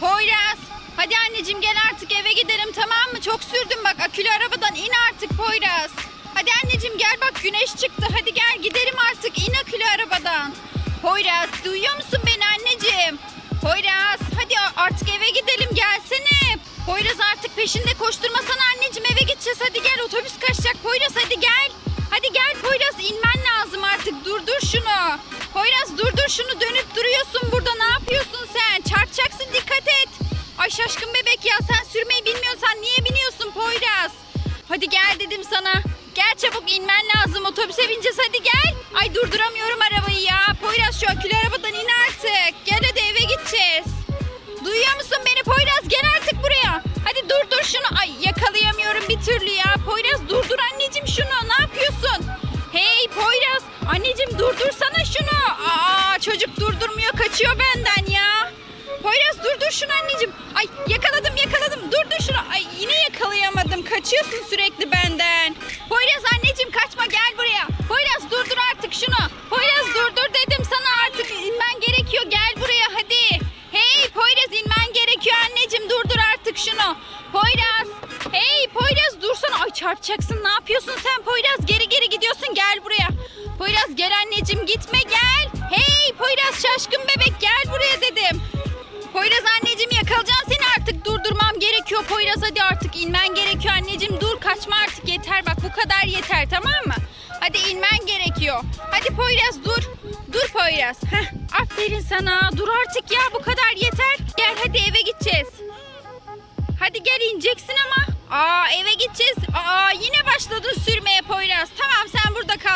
Poyraz. Hadi anneciğim gel artık eve gidelim tamam mı? Çok sürdün bak akülü arabadan in artık Poyraz. Hadi anneciğim gel bak güneş çıktı. Hadi gel gidelim artık in akülü arabadan. Poyraz duyuyor musun beni anneciğim? Poyraz hadi artık eve gidelim gelsene. Poyraz artık peşinde koşturmasana anneciğim eve gideceğiz. Hadi gel otobüs kaçacak Poyraz hadi gel. Hadi gel Poyraz inmen lazım artık durdur şunu. Poyraz durdur şunu dönüp duruyorsun burada ne yapıyorsun sen? Şaşkın bebek ya sen sürmeyi bilmiyorsan niye biniyorsun Poyraz? Hadi gel dedim sana. Gel çabuk inmen lazım otobüse bineceğiz hadi gel. Ay durduramıyorum arabayı ya. Poyraz şu akülü arabadan in artık. Gel hadi eve gideceğiz. Poyraz durdur şunu anneciğim. Ay yakaladım yakaladım. Durdur şunu. Ay yine yakalayamadım. Kaçıyorsun sürekli benden. Poyraz anneciğim kaçma gel buraya. Poyraz durdur artık şunu. Poyraz durdur dedim sana artık inmen gerekiyor. Gel buraya hadi. Hey Poyraz inmen gerekiyor anneciğim. Durdur artık şunu. Poyraz. Hey Poyraz dursana. Ay çarpacaksın. Ne yapıyorsun sen Poyraz? Geri geri gidiyorsun. Gel buraya. Poyraz gel anneciğim gitme gel. Hey Poyraz şaşkın bebek gel buraya dedim. Poyraz anneciğim yakalayacağım seni artık durdurmam gerekiyor. Poyraz hadi artık inmen gerekiyor anneciğim. Dur kaçma artık yeter bak bu kadar yeter tamam mı? Hadi inmen gerekiyor. Hadi Poyraz dur. Dur Poyraz. Heh, aferin sana. Dur artık ya bu kadar yeter. Gel hadi eve gideceğiz. Hadi gel ineceksin ama. Aa eve gideceğiz. Aa yine başladın sürmeye Poyraz. Tamam sen burada kal.